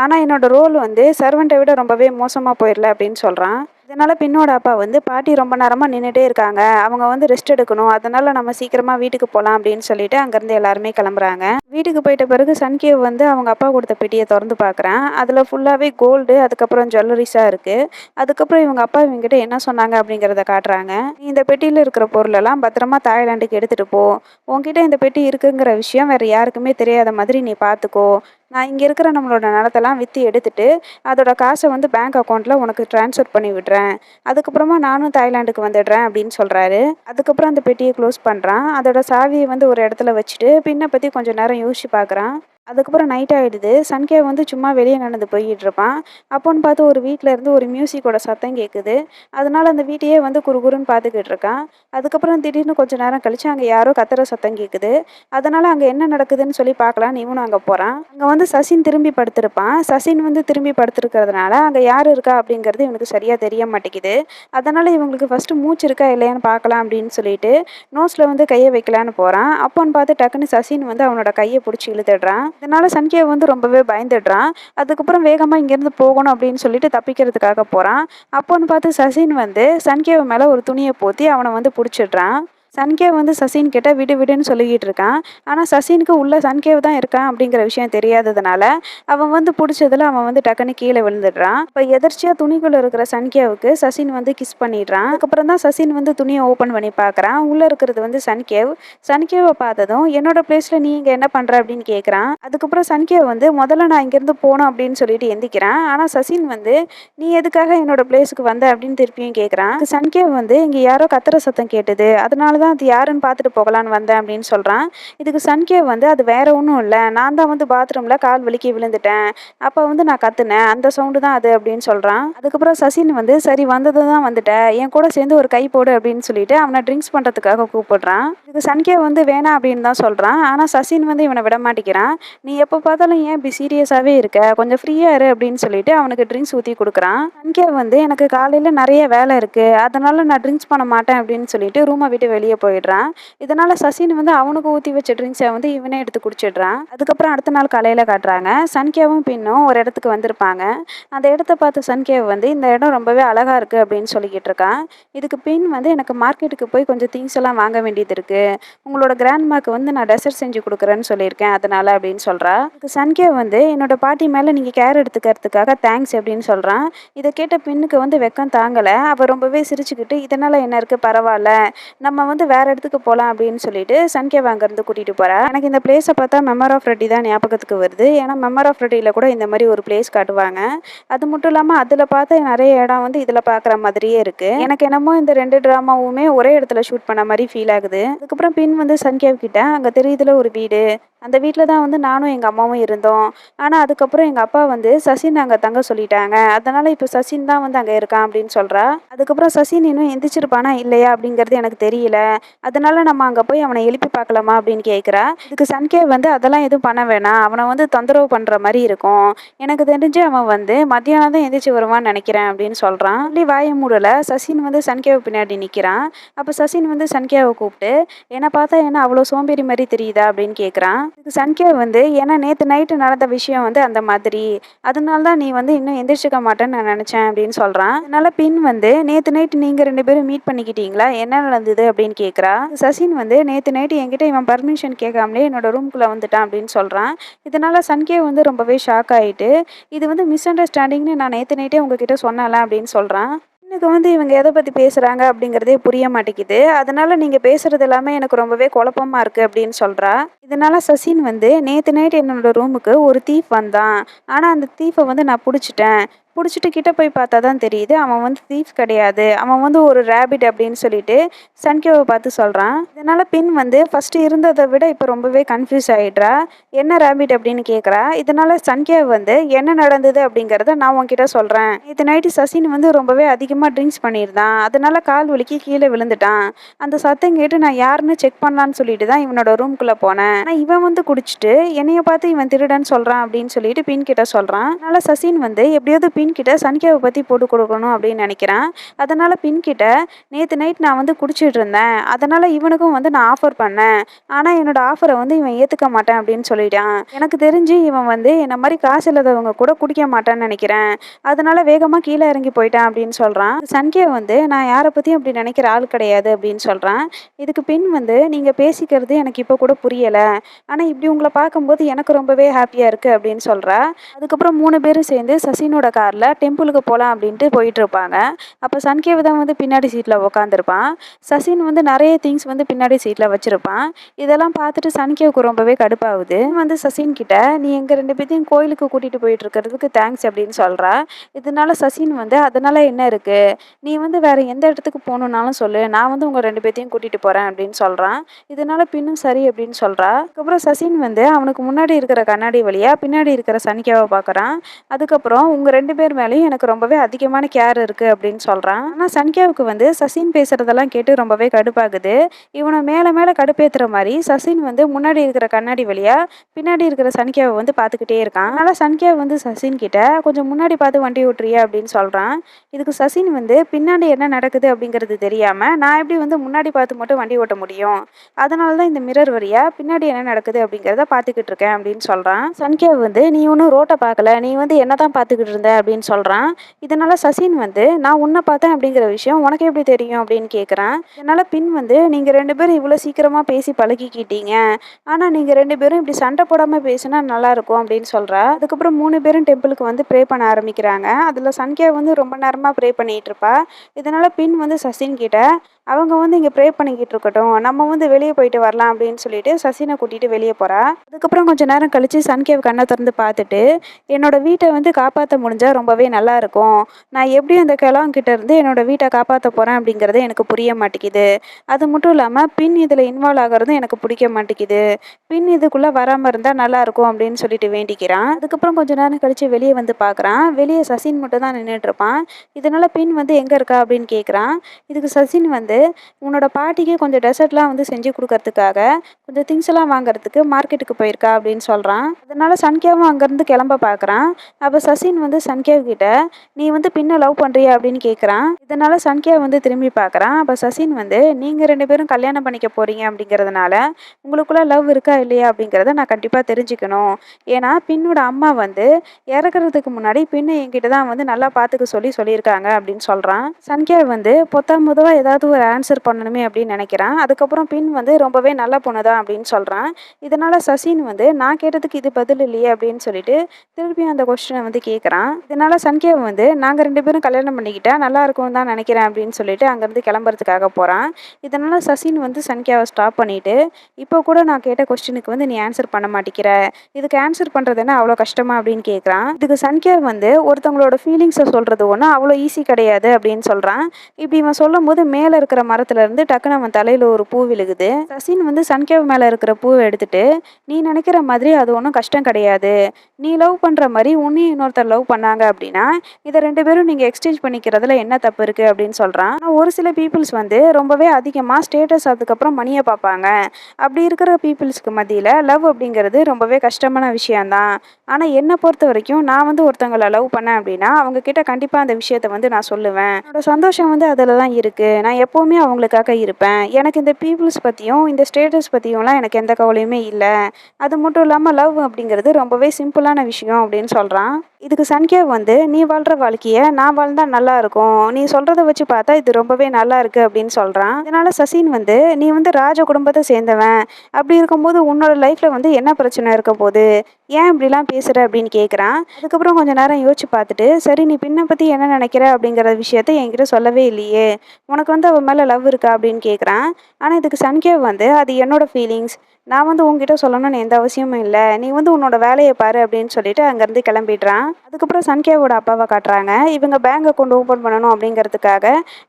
ஆனால் என்னோட ரோல் வந்து சர்வெண்ட்டை விட ரொம்பவே மோசமாக போயிடல அப்படின்னு சொல்கிறான் இதனால் பின்னோட அப்பா வந்து பாட்டி ரொம்ப நேரமாக நின்றுட்டே இருக்காங்க. அவங்க வந்து ரெஸ்ட் எடுக்கணும். அதனால் நம்ம சீக்கிரமாக வீட்டுக்கு போகலாம் அப்படின்னு சொல்லிட்டு அங்கேருந்து எல்லாருமே கிளம்புறாங்க. வீட்டுக்கு போயிட்ட பிறகு சன்கேவ் வந்து அவங்க அப்பா கொடுத்த பெட்டியை திறந்து பார்க்குறேன். அதில் ஃபுல்லாகவே கோல்டு அதுக்கப்புறம் ஜுவல்லரிஸாக இருக்குது அதுக்கப்புறம் இவங்க அப்பா இவங்ககிட்ட என்ன சொன்னாங்க அப்படிங்கிறத காட்டுறாங்க. நீ இந்த பெட்டியில் இருக்கிற பொருளெல்லாம் பத்திரமா தாய்லாண்டுக்கு எடுத்துகிட்டு போ. உங்ககிட்ட இந்த பெட்டி இருக்குங்கிற விஷயம் வேறு யாருக்குமே தெரியாத மாதிரி நீ பார்த்துக்கோ நான் இங்கே இருக்கிற நம்மளோட நிலத்தெல்லாம் விற்று எடுத்துட்டு அதோட காசை வந்து பேங்க் அக்கௌண்ட்டில் உனக்கு ட்ரான்ஸ்ஃபர் பண்ணி விடுறேன். அதுக்கப்புறமா நானும் தாய்லாண்டுக்கு வந்துடுறேன் அப்படின்னு சொல்கிறாரு அதுக்கப்புறம் அந்த பெட்டியை க்ளோஸ் பண்ணுறான் அதோட சாவியை வந்து ஒரு இடத்துல வச்சுட்டு பின்னை பற்றி கொஞ்சம் நேரம் யோசிச்சு பார்க்குறான். அதுக்கப்புறம் நைட் ஆகிடுது சன்கே வந்து சும்மா வெளியே நடந்து போய்கிட்டு இருப்பான். அப்போன்னு பார்த்து ஒரு வீட்டில் இருந்து ஒரு மியூசிக்கோட சத்தம் கேட்குது அதனால அந்த வீட்டையே வந்து குறுகுறுன்னு பார்த்துக்கிட்டு இருக்கான். அதுக்கப்புறம் திடீர்னு கொஞ்சம் நேரம் கழிச்சு அங்கே யாரோ கத்துற சத்தம் கேட்குது அதனால அங்கே என்ன நடக்குதுன்னு சொல்லி பார்க்கலாம். இவனும் அங்கே போகிறான் அங்கே வந்து சசின் திரும்பி படுத்திருப்பான். சசின் வந்து திரும்பி படுத்திருக்கிறதுனால அங்கே யார் இருக்கா அப்படிங்கிறது இவனுக்கு சரியாக தெரிய மாட்டேங்குது. அதனால் இவங்களுக்கு ஃபஸ்ட்டு மூச்சு இருக்கா இல்லையான்னு பார்க்கலாம் அப்படின்னு சொல்லிட்டு நோஸில் வந்து கையை வைக்கலான்னு போகிறான் அப்போன்னு பார்த்து டக்குன்னு சசின் வந்து அவனோட கையை பிடிச்சி இழுத்துடுறான். இதனால் சன்கே வந்து ரொம்பவே பயந்துடுறான். அதுக்கப்புறம் வேகமாக இங்கேருந்து போகணும் அப்படின்னு சொல்லிட்டு தப்பிக்கிறதுக்காக போகிறான் அப்போன்னு பார்த்து சசின் வந்து சன்கேவ் மேலே ஒரு துணியை போத்தி அவனை வந்து பிடிச்சிடுறான். சன்கேவ் வந்து சசின் கிட்ட விடு விடுன்னு சொல்லிக்கிட்டு இருக்கான். ஆனால் சசினுக்கு உள்ளே சன்கேவ் தான் இருக்கான் அப்படிங்கிற விஷயம் தெரியாததுனால அவன் வந்து பிடிச்சதில் அவன் வந்து டக்குன்னு கீழே விழுந்துடுறான். இப்போ எதிர்ச்சியாக துணிக்குள்ளே இருக்கிற சன்கேவுக்கு சசின் வந்து கிஸ் பண்ணிடுறான். அதுக்கப்புறம் தான் சசின் வந்து துணியை ஓப்பன் பண்ணி பார்க்குறான். உள்ளே இருக்கிறது வந்து சன்கேவ். சன்கேவை பார்த்ததும் என்னோட பிளேஸில் நீ இங்கே என்ன பண்ணுற அப்படின்னு கேட்குறான் அதுக்கப்புறம் சன்கேவ் வந்து முதல்ல நான் இங்கேருந்து போகணும் அப்படின்னு சொல்லிட்டு எந்திக்கிறான். ஆனால் சசின் வந்து நீ எதுக்காக என்னோட பிளேஸுக்கு வந்த? அப்படின்னு திருப்பியும் கேட்குறான் சன்கேவ் வந்து இங்கே யாரோ கத்துற சத்தம் கேட்டது. அதனால தான் தான் அது யாருன்னு பார்த்துட்டு போகலான்னு வந்தேன் அப்படின்னு சொல்கிறான் இதுக்கு சன்கேவ் வந்து அது வேற ஒன்றும் இல்லை. நான் தான் வந்து பாத்ரூமில் கால் வலிக்கி விழுந்துட்டேன். அப்போ வந்து நான் கத்துனேன். அந்த சவுண்டு தான் அது அப்படின்னு சொல்கிறான் அதுக்கப்புறம் சசின் வந்து சரி வந்தது தான் வந்துட்டேன். என் கூட சேர்ந்து ஒரு கை போடு அப்படின்னு சொல்லிட்டு அவனை ட்ரிங்க்ஸ் பண்ணுறதுக்காக கூப்பிடுறான். இதுக்கு சன்கேவ் வந்து வேணாம் அப்படின்னு தான் சொல்கிறான் ஆனால் சசின் வந்து இவனை விட மாட்டேங்கிறான். நீ எப்போ பார்த்தாலும் ஏன் இப்படி சீரியஸாகவே இருக்க? கொஞ்சம் ஃப்ரீயாக இரு அப்படின்னு சொல்லிட்டு அவனுக்கு ட்ரிங்க்ஸ் ஊற்றி கொடுக்குறான். சன்கேவ் வந்து எனக்கு காலையில் நிறைய வேலை இருக்குது அதனால நான் ட்ரிங்க்ஸ் பண்ண மாட்டேன் அப்படின்னு சொல்லிட்டு ரூமை விட்டு வெளியே போயிடுறான். இதனால சசின் வந்து அவனுக்கு ஊற்றி வச்ச ட்ரிங்க்ஸை வந்து இவனே எடுத்து குடிச்சிடுறான். அதுக்கப்புறம் அடுத்த நாள் காலையில் காட்டுறாங்க. சன்கேவும் பின்னும் ஒரு இடத்துக்கு வந்திருப்பாங்க. அந்த இடத்த பார்த்து சன்கேவ் வந்து இந்த இடம் ரொம்பவே அழகா இருக்கு அப்படின்னு சொல்லிக்கிட்டு இருக்கான். இதுக்கு பின் வந்து எனக்கு மார்க்கெட்டுக்கு போய் கொஞ்சம் திங்ஸ் எல்லாம் வாங்க வேண்டியது இருக்குது உங்களோட கிராண்ட்மாக்கு வந்து நான் டெசர்ட் செஞ்சு கொடுக்குறேன்னு சொல்லியிருக்கேன். அதனால் அப்படின்னு சொல்கிறான் இதுக்கு சன்கேவ் வந்து என்னோட பாட்டி மேலே நீங்கள் கேர் எடுத்துக்கிறதுக்காக தேங்க்ஸ் அப்படின்னு சொல்கிறான் இதை கேட்ட பின்னுக்கு வந்து வெக்கம் தாங்கலை. அவள் ரொம்பவே சிரிச்சுக்கிட்டு இதனால் என்ன இருக்குது பரவாயில்ல. நம்ம வந்து வேற இடத்துக்கு போகலாம் அப்படின்னு சொல்லிட்டு சன்கேவ் அங்கேருந்து கூட்டிகிட்டு போகிறேன் எனக்கு இந்த பிளேஸை பார்த்தா மெமர் ஆஃப் ரெட்டி தான் ஞாபகத்துக்கு வருது. ஏன்னா மெமர் ஆஃப் ரெட்டியில் கூட இந்த மாதிரி ஒரு பிளேஸ் காட்டுவாங்க. அது மட்டும் இல்லாமல் அதில் பார்த்து நிறைய இடம் வந்து இதில் பார்க்குற மாதிரியே இருக்குது எனக்கு என்னமோ இந்த ரெண்டு ட்ராமாவுமே ஒரே இடத்துல ஷூட் பண்ண மாதிரி ஃபீல் ஆகுது. அதுக்கப்புறம் பின் வந்து சன்கேவ் கிட்ட அங்கே தெரியுதுல ஒரு வீடு. அந்த வீட்டில் தான் வந்து நானும் எங்கள் அம்மாவும் இருந்தோம். ஆனால் அதுக்கப்புறம் எங்கள் அப்பா வந்து சசின் அங்கே தங்க சொல்லிட்டாங்க. அதனால் இப்போ சசின் தான் வந்து அங்கே இருக்கான் அப்படின்னு சொல்கிறா அதுக்கப்புறம் சசின் இன்னும் எந்திரிச்சிருப்பானா இல்லையா அப்படிங்கிறது எனக்கு தெரியல. அதனால நம்ம அங்கே போய் அவனை எழுப்பி பார்க்கலாமா அப்படின்னு கேட்குறா இதுக்கு சன்கே வந்து அதெல்லாம் எதுவும் பண்ண வேணாம். அவனை வந்து தொந்தரவு பண்ணுற மாதிரி இருக்கும். எனக்கு தெரிஞ்சு அவன் வந்து மத்தியானம் தான் எந்திரிச்சு வருவான்னு நினைக்கிறேன் அப்படின்னு சொல்கிறான் அப்படி வாய மூடலை. சசின் வந்து சன்கேவை பின்னாடி நிற்கிறான் அப்போ சசின் வந்து சன்கேவை கூப்பிட்டு என்னை பார்த்தா என்ன அவ்வளோ சோம்பேறி மாதிரி தெரியுதா? அப்படின்னு கேட்குறான் இதுக்கு சன்கே வந்து ஏன்னா நேற்று நைட்டு நடந்த விஷயம் வந்து அந்த மாதிரி. அதனால தான் நீ வந்து இன்னும் எந்திரிச்சிக்க மாட்டேன்னு நான் நினச்சேன் அப்படின்னு சொல்கிறான் அதனால பின் வந்து நேற்று நைட்டு நீங்கள் ரெண்டு பேரும் மீட் பண்ணிக்கிட்டீங்களா? என்ன நடந்தது? அப்படின்னு கேட்குறா சசின் வந்து நேற்று நைட்டு என்கிட்ட இவன் பர்மிஷன் கேட்காமலே என்னோட ரூம்குள்ளே வந்துட்டான் அப்படின்னு சொல்கிறான் இதனால சன்கே வந்து ரொம்பவே ஷாக் ஆகிட்டு இது வந்து மிஸ் அண்டர்ஸ்டாண்டிங்னு நான் நேற்று நைட்டே உங்ககிட்ட சொன்னல அப்படின்னு சொல்கிறான் எனக்கு வந்து இவங்க எதை பற்றி பேசுகிறாங்க அப்படிங்கிறதே புரிய மாட்டேங்குது. அதனால் நீங்கள் பேசுகிறது எல்லாமே எனக்கு ரொம்பவே குழப்பமா இருக்குது அப்படின்னு சொல்கிறா இதனால சசின் வந்து நேற்று நைட் என்னோட ரூமுக்கு ஒரு தீஃப் வந்தான். ஆனால் அந்த தீஃபை வந்து நான் பிடிச்சிட்டேன். பிடிச்சிட்டு கிட்ட போய் பார்த்தா தான் தெரியுது. அவன் வந்து தீஃப் கிடையாது. அவன் வந்து ஒரு ரேபிட் அப்படின்னு சொல்லிட்டு சன்கேவை பார்த்து சொல்கிறான் இதனால் பின் வந்து ஃபஸ்ட்டு இருந்ததை விட இப்போ ரொம்பவே கன்ஃபியூஸ் ஆகிடுறா என்ன ரேபிட் அப்படின்னு கேட்குறா இதனால் சன்கேவ் வந்து என்ன நடந்தது அப்படிங்கிறத நான் உன்கிட்ட சொல்கிறேன் இது நைட்டு சசின் வந்து ரொம்பவே அதிகமாக ட்ரிங்க்ஸ் பண்ணியிருந்தான். அதனால் கால் வலிக்கு கீழே விழுந்துட்டான். அந்த சத்தம் கேட்டு நான் யாருன்னு செக் பண்ணலான்னு சொல்லிட்டு தான் இவனோட ரூம்குள்ளே போனேன். ஆனால் இவன் வந்து குடிச்சிட்டு என்னைய பார்த்து இவன் திருடன்னு சொல்கிறான் அப்படின்னு சொல்லிட்டு பின் கிட்ட சொல்கிறான் அதனால் சசின் வந்து எப்படியாவது பின் கிட்ட சன்கேவை பற்றி போட்டு கொடுக்கணும் அப்படின்னு நினைக்கிறேன். அதனால் பின்கிட்ட நேற்று நைட் நான் வந்து குடிச்சிட்டு இருந்தேன். அதனால் இவனுக்கும் வந்து நான் ஆஃபர் பண்ணேன். ஆனால் என்னோட ஆஃபரை வந்து இவன் ஏற்றுக்க மாட்டேன் அப்படின்னு சொல்லிட்டான். எனக்கு தெரிஞ்சு இவன் வந்து என்ன மாதிரி காசு இல்லாதவங்க கூட குடிக்க மாட்டேன்னு நினைக்கிறேன். அதனால வேகமாக கீழே இறங்கி போயிட்டான் அப்படின்னு சொல்கிறான் சன்கே வந்து நான் யாரை பற்றியும் அப்படி நினைக்கிற ஆள் கிடையாது அப்படின்னு சொல்கிறான் இதுக்கு பின் வந்து நீங்கள் பேசிக்கிறது எனக்கு இப்போ கூட புரியலை. ஆனால் இப்படி உங்களை பார்க்கும்போது எனக்கு ரொம்பவே ஹாப்பியாக இருக்குது அப்படின்னு சொல்கிறா அதுக்கப்புறம் மூணு பேரும் சேர்ந்து சசினோட காரில் டெம்பிளுக்கு போகலாம் அப்படின்ட்டு போயிட்டு இருப்பாங்க அப்போ சன்கேவ் தான் வந்து பின்னாடி சீட்டில் உட்காந்துருப்பான் சசின் வந்து நிறைய திங்ஸ் வந்து பின்னாடி சீட்டில் வச்சுருப்பான். இதெல்லாம் பார்த்துட்டு சன்கேவுக்கு ரொம்பவே கடுப்பாகுது. வந்து சசின் கிட்ட நீ எங்கள் ரெண்டு பேர்த்தையும் கோயிலுக்கு கூட்டிகிட்டு போயிட்டு இருக்கிறதுக்கு தேங்க்ஸ் அப்படின்னு சொல்கிறா இதனால சசின் வந்து அதனால் என்ன இருக்குது நீ வந்து வேறு எந்த இடத்துக்கு போகணுன்னாலும் சொல்லு. நான் வந்து உங்கள் ரெண்டு பேர்த்தையும் கூட்டிகிட்டு போகிறேன் அப்படின்னு சொல்கிறான் இதனால பின்னும் சரி அப்படின்னு சொல்கிறா அதுக்கப்புறம் சசின் வந்து அவனுக்கு முன்னாடி இருக்கிற கண்ணாடி வழியாக பின்னாடி இருக்கிற சனிக்காவை பார்க்குறான். அதுக்கப்புறம் உங்கள் ரெண்டு பேர் மேலேயும் எனக்கு ரொம்பவே அதிகமான கேர் இருக்குது அப்படின்னு சொல்கிறான் ஆனால் சன்கியாவுக்கு வந்து சசின் பேசுகிறதெல்லாம் கேட்டு ரொம்பவே கடுப்பாகுது. இவனை மேலே மேலே கடுப்பேற்றுற மாதிரி சசின் வந்து முன்னாடி இருக்கிற கண்ணாடி வழியாக பின்னாடி இருக்கிற சன்கியாவை வந்து பார்த்துக்கிட்டே இருக்கான். அதனால் சன்கியா வந்து சசின் கிட்ட கொஞ்சம் முன்னாடி பார்த்து வண்டி ஓட்டுறியா? அப்படின்னு சொல்கிறான் இதுக்கு சசின் வந்து பின்னாடி என்ன நடக்குது? அப்படிங்கிறது தெரியாமல் நான் எப்படி வந்து முன்னாடி பார்த்து மட்டும் வண்டி ஓட்ட முடியும்? அதனால தான் இந்த மிரர் வழியா பின்னாடி என்ன நடக்குது? அப்படிங்கிறத பார்த்துக்கிட்டு இருக்கேன் அப்படின்னு சொல்கிறான் சன்கியா வந்து நீ ஒன்றும் ரோட்டை பார்க்கல. நீ வந்து என்ன தான் பார்த்துக்கிட்டு இருந்த? அப்படின்னு சொல்கிறான் இதனால் சசின் வந்து நான் உன்னை பார்த்தேன் அப்படிங்கிற விஷயம் உனக்கு எப்படி தெரியும்? அப்படின்னு கேட்குறான் இதனால் பின் வந்து நீங்கள் ரெண்டு பேரும் இவ்வளோ சீக்கிரமாக பேசி பழகிக்கிட்டீங்க. ஆனால் நீங்கள் ரெண்டு பேரும் இப்படி சண்டை போடாமல் பேசினா நல்லா இருக்கும் அப்படின்னு சொல்கிறா அதுக்கப்புறம் மூணு பேரும் டெம்பிளுக்கு வந்து ப்ரே பண்ண ஆரம்பிக்கிறாங்க. அதில் சன்கியா வந்து ரொம்ப நேரமாக ப்ரே பண்ணிகிட்டு இருப்பா. இதனால் பின் வந்து சசின் கிட்ட அவங்க வந்து இங்கே ப்ரே பண்ணிக்கிட்டு இருக்கட்டும். நம்ம வந்து வெளியே போயிட்டு வரலாம் அப்படின்னு சொல்லிட்டு சசினை கூட்டிகிட்டு வெளியே போகிறா அதுக்கப்புறம் கொஞ்சம் நேரம் கழித்து சன்கேவ் கண்ணை திறந்து பார்த்துட்டு என்னோட வீட்டை வந்து காப்பாற்ற முடிஞ்சால் ரொம்பவே நல்லா இருக்கும் நான் எப்படி அந்த கிழவங்கிட்ட இருந்து என்னோட வீட்டை காப்பாற்ற போகிறேன் அப்படிங்கிறது எனக்கு புரிய மாட்டேங்குது. அது மட்டும் இல்லாமல் பின் இதில் இன்வால்வ் ஆகிறதும் எனக்கு பிடிக்க மாட்டேங்குது. பின் இதுக்குள்ளே வராமல் இருந்தால் நல்லாயிருக்கும் அப்படின்னு சொல்லிட்டு வேண்டிக்கிறான். அதுக்கப்புறம் கொஞ்சம் நேரம் கழித்து வெளியே வந்து பார்க்குறான். வெளியே சசின் மட்டும் தான் நின்றுட்டுருப்பான் இதனால் பின் வந்து எங்கே இருக்கா அப்படின்னு கேட்குறான். இதுக்கு சசின் வந்து உன்னோட பாட்டிக்கு கொஞ்சம் டெசர்ட்லாம் வந்து செஞ்சு கொடுக்கறதுக்காக கொஞ்சம் திங்ஸ் எல்லாம் வாங்குறதுக்கு மார்க்கெட்டுக்கு போயிருக்கா? அப்படின்னு சொல்கிறான் அதனால் சன்கியாவும் அங்கேருந்து கிளம்ப பார்க்குறான். அப்போ சசின் வந்து சன்கேவ் கிட்ட நீ வந்து பின்ன லவ் பண்ணுறியா அப்படின்னு கேட்குறான் இதனால சன்கியா வந்து திரும்பி பார்க்குறான் அப்போ சசின் வந்து நீங்கள் ரெண்டு பேரும் கல்யாணம் பண்ணிக்க போகிறீங்க அப்படிங்கிறதுனால உங்களுக்குள்ள லவ் இருக்கா இல்லையா? அப்படிங்கிறத நான் கண்டிப்பாக தெரிஞ்சுக்கணும். ஏன்னா பின்னோட அம்மா வந்து இறக்குறதுக்கு முன்னாடி பின்னை என்கிட்ட தான் வந்து நல்லா பார்த்துக்க சொல்லி சொல்லியிருக்காங்க அப்படின்னு சொல்கிறான் சன்கியா வந்து பொத்தாம் முதவாக ஏதாவது ஒரு ஆன்சர் பண்ணணுமே அப்படின்னு நினைக்கிறான். அதுக்கப்புறம் பின் வந்து ரொம்பவே நல்ல பொண்ணு தான் அப்படின்னு சொல்கிறான் இதனால் சசின் வந்து நான் கேட்டதுக்கு இது பதில் இல்லையே அப்படின்னு சொல்லிட்டு திருப்பியும் அந்த கொஸ்டினை வந்து கேட்குறான் இதனால் சன்கியா வந்து நாங்கள் ரெண்டு பேரும் கல்யாணம் பண்ணிக்கிட்டால் நல்லா இருக்கும் தான் நினைக்கிறேன் அப்படின்னு சொல்லிட்டு அங்கேருந்து கிளம்புறதுக்காக போகிறான் இதனால் சசின் வந்து சன்கேவை ஸ்டாப் பண்ணிவிட்டு இப்போ கூட நான் கேட்ட கொஸ்டினுக்கு வந்து நீ ஆன்சர் பண்ண மாட்டேங்கிற இதுக்கு ஆன்சர் பண்ணுறது என்ன அவ்வளோ கஷ்டமா? அப்படின்னு கேட்குறான் இதுக்கு சன்கேவ் வந்து ஒருத்தவங்களோட ஃபீலிங்ஸை சொல்கிறது ஒன்றும் அவ்வளோ ஈஸி கிடையாது அப்படின்னு சொல்கிறான் இப்படி இவன் சொல்லும் போது மேலே இருக்கிற மரத்துலேருந்து டக்குன்னு அவன் தலையில் ஒரு பூ விழுகுது. சசின் வந்து சன்கேவ் மேலே இருக்கிற பூவை எடுத்துட்டு நீ நினைக்கிற மாதிரி அது ஒன்றும் கஷ்டம் கிடையாது. நீ லவ் பண்ணுற மாதிரி உன்னையும் இன்னொருத்தர் லவ் பண்ணாங்க அப்படின்னா இதை ரெண்டு பேரும் நீங்கள் எக்ஸ்சேஞ்ச் பண்ணிக்கிறதுல என்ன தப்பு இருக்குது அப்படின்னு சொல்கிறான் ஆனால் ஒரு சில பீப்புள்ஸ் வந்து ரொம்பவே அதிகமாக ஸ்டேட்டஸ் அதுக்கப்புறம் மணியை பார்ப்பாங்க. அப்படி இருக்கிற பீப்புள்ஸ்க்கு மத்தியில் லவ் அப்படிங்கிறது ரொம்பவே கஷ்டமான விஷயம்தான். ஆனால் என்னை பொறுத்த வரைக்கும் நான் வந்து ஒருத்தவங்களை லவ் பண்ணேன் அப்படின்னா அவங்க கிட்ட கண்டிப்பாக அந்த விஷயத்த வந்து நான் சொல்லுவேன். என்னோட சந்தோஷம் வந்து அதில் தான் இருக்குது நான் எப்போவுமே அவங்களுக்காக இருப்பேன். எனக்கு இந்த பீப்புள்ஸ் பற்றியும் இந்த ஸ்டேட்டஸ் பற்றியும்லாம் எனக்கு எந்த கவலையுமே இல்லை. அது மட்டும் இல்லாமல் லவ் அப்படிங்கிறது ரொம்பவே சிம்பிளான விஷயம் அப்படின்னு சொல்கிறான் இதுக்கு சன்கேவ் வந்து நீ வாழ்கிற வாழ்க்கையை நான் வாழ்ந்தா நல்லா இருக்கும். நீ சொல்கிறத வச்சு பார்த்தா இது ரொம்பவே நல்லா இருக்கு அப்படின்னு சொல்கிறான் இதனால் சசின் வந்து நீ வந்து ராஜ குடும்பத்தை சேர்ந்தவன். அப்படி இருக்கும்போது உன்னோட லைஃப்பில் வந்து என்ன பிரச்சனை இருக்க போது ஏன் இப்படிலாம் பேசுகிற அப்படின்னு கேட்குறான் அதுக்கப்புறம் கொஞ்சம் நேரம் யோசிச்சு பார்த்துட்டு சரி நீ பின்ன பற்றி என்ன நினைக்கிற? அப்படிங்கிற விஷயத்த என்கிட்ட சொல்லவே இல்லையே. உனக்கு வந்து அவன் மேலே லவ் இருக்கா? அப்படின்னு கேட்குறான் ஆனால் இதுக்கு சன்கேவ் வந்து அது என்னோட ஃபீலிங்ஸ் நான் வந்து உங்ககிட்ட சொல்லணும்னு எந்த அவசியமும் இல்லை. நீ வந்து உன்னோட வேலையை பாரு அப்படின்னு சொல்லிட்டு அங்கேருந்து கிளம்பிடுறான். அதுக்கப்புறம் சன்கேவோட அப்பாவை காட்டுறாங்க. இவங்க பேங்க் அக்கௌண்ட் ஓப்பன் பண்ணணும் அப்படிங்கிறதுக்காக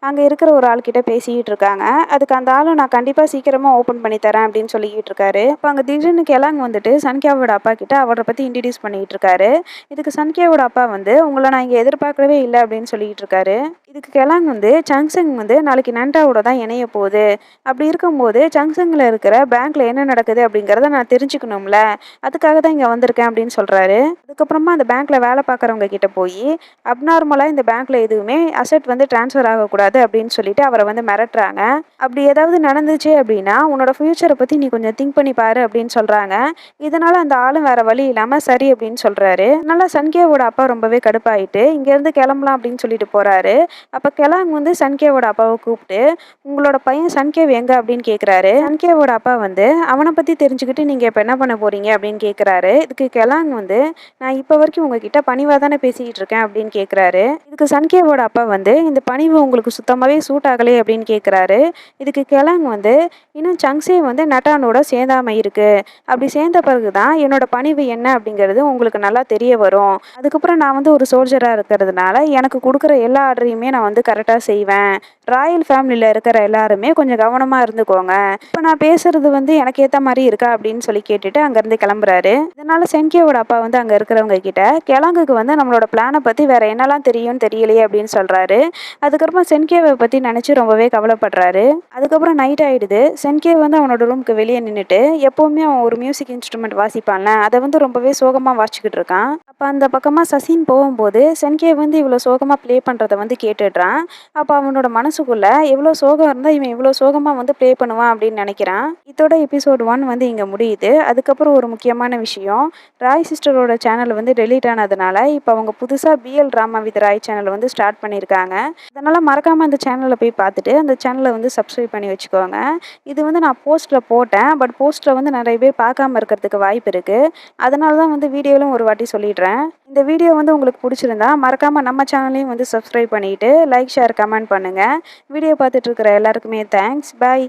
அங்கே இருக்கிற ஒரு ஆள்கிட்ட பேசிக்கிட்டு இருக்காங்க. அதுக்கு அந்த ஆளும் நான் கண்டிப்பாக சீக்கிரமாக ஓப்பன் பண்ணி தரேன் அப்படின்னு சொல்லிக்கிட்டு இருக்காரு. இப்போ அங்கே திடீர்னு கிளங்க வந்துட்டு சன்கேவோட அப்பா கிட்ட அவரை பற்றி இன்ட்ரடியூஸ் பண்ணிக்கிட்டு இருக்காரு. இதுக்கு சன்கேவோட அப்பா வந்து உங்களை நான் இங்கே எதிர்பார்க்கவே இல்லை அப்படின்னு சொல்லிக்கிட்டு இருக்காரு. இதுக்கு கிளாங் வந்து சங்சங் வந்து நாளைக்கு நண்டாவோட தான் இணைய போகுது. அப்படி இருக்கும்போது சங்சங்கில் இருக்கிற பேங்க்ல என்ன நடக்குது அப்படிங்கிறத நான் தெரிஞ்சுக்கணும்ல. அதுக்காக தான் இங்கே வந்திருக்கேன் அப்படின்னு சொல்கிறாரு அதுக்கப்புறமா அந்த பேங்க்கில் வேலை பார்க்குறவங்க கிட்ட போய் அப்நார்மலாக இந்த பேங்க்கில் எதுவுமே அசெட் வந்து டிரான்ஸ்ஃபர் ஆகக்கூடாது அப்படின்னு சொல்லிட்டு அவரை வந்து மிரட்டுறாங்க. அப்படி ஏதாவது நடந்துச்சு அப்படின்னா உன்னோட ஃப்யூச்சரை பற்றி நீ கொஞ்சம் திங்க் பண்ணி பாரு அப்படின்னு சொல்கிறாங்க இதனால் அந்த ஆளும் வேற வழி இல்லாமல் சரி அப்படின்னு சொல்கிறாரு நல்லா சன்கேவோட அப்பா ரொம்பவே கடுப்பாயிட்டு இங்கேருந்து கிளம்பலாம் அப்படின்னு சொல்லிட்டு போகிறாரு அப்போ கெலாங் வந்து சன்கேவோட அப்பாவை கூப்பிட்டு உங்களோட பையன் சன்கேவ் எங்கே? அப்படின்னு கேட்குறாரு சன்கேவோட அப்பா வந்து அவனை பற்றி தெரிஞ்சுக்கிட்டு நீங்கள் இப்போ என்ன பண்ண போகிறீங்க அப்படின்னு கேட்குறாரு இதுக்கு கெலாங் வந்து நான் இப்போ வரைக்கும் உங்ககிட்ட பணிவாக தானே பேசிக்கிட்டு இருக்கேன் அப்படின்னு கேட்குறாரு இதுக்கு சன்கேவோட அப்பா வந்து இந்த பணிவு உங்களுக்கு சுத்தமாகவே சூட் ஆகலை அப்படின்னு கேட்குறாரு இதுக்கு கெலாங் வந்து இன்னும் சங்ஸே வந்து நட்டானோட சேர்ந்தாமை இருக்குது அப்படி சேர்ந்த பிறகு தான் என்னோட பணிவு என்ன அப்படிங்கிறது உங்களுக்கு நல்லா தெரிய வரும். அதுக்கப்புறம் நான் வந்து ஒரு சோல்ஜராக இருக்கிறதுனால எனக்கு கொடுக்குற எல்லா ஆர்டரையுமே நான் வந்து கரெக்டாக செய்வேன். ராயல் ஃபேமிலியில் இருக்கிற எல்லாருமே கொஞ்சம் கவனமாக இருந்துக்கோங்க. இப்போ நான் பேசுறது வந்து எனக்கு ஏற்ற மாதிரி இருக்கா அப்படின்னு சொல்லி கேட்டுட்டு அங்கேருந்து கிளம்புறாரு. இதனால சென்கியோட அப்பா வந்து அங்கே இருக்கிறவங்க கிட்ட கிழங்குக்கு வந்து நம்மளோட பிளானை பற்றி வேற என்னெல்லாம் தெரியும்னு தெரியலையே அப்படின்னு சொல்கிறாரு அதுக்கப்புறமா சென்கேவை பற்றி நினச்சி ரொம்பவே கவலைப்படுறாரு. அதுக்கப்புறம் நைட் ஆகிடுது சென்கே வந்து அவனோட ரூமுக்கு வெளியே நின்றுட்டு எப்போவுமே அவன் ஒரு மியூசிக் இன்ஸ்ட்ருமெண்ட் வாசிப்பான்ல அதை வந்து ரொம்பவே சோகமாக வாசிச்சுக்கிட்டு இருக்கான். அப்போ அந்த பக்கமாக சசின் போகும்போது சென்கே வந்து இவ்வளோ சோகமாக ப்ளே பண்ணுறத வந்து கேட்டுடுறான். அப்போ அவனோட மனசுக்குள்ள எவ்வளோ சோகம் இருந்தால் இவன் இவ்வளோ சோகமாக வந்து ப்ளே பண்ணுவான் அப்படின்னு நினைக்கிறான். இதோட எபிசோடு ஒன் வந்து இங்கே முடியுது. அதுக்கப்புறம் ஒரு முக்கியமான விஷயம். ராய் சிஸ்டரோட சேனல் வந்து டெலீட் ஆனதுனால இப்போ அவங்க புதுசாக BL drama with Roy channel வந்து ஸ்டார்ட் பண்ணியிருக்காங்க அதனால் மறக்காமல் அந்த சேனலில் போய் பார்த்துட்டு அந்த சேனலை வந்து சப்ஸ்கிரைப் பண்ணி வச்சுக்கோங்க. இது வந்து நான் போஸ்ட்டில் போட்டேன். பட் போஸ்ட்டில் வந்து நிறைய பேர் பார்க்காம இருக்கிறதுக்கு வாய்ப்பு இருக்குது அதனால தான் வந்து வீடியோவிலும் ஒரு வாட்டி சொல்லிடுறேன். இந்த வீடியோ வந்து உங்களுக்கு பிடிச்சிருந்தா மறக்காமல் நம்ம சேனலையும் வந்து சப்ஸ்கிரைப் பண்ணிவிட்டு லைக் ஷேர் கமெண்ட் பண்ணுங்கள் வீடியோ பார்த்துட்டு இருக்கிற எல்லாருக்குமே தேங்க்ஸ் பை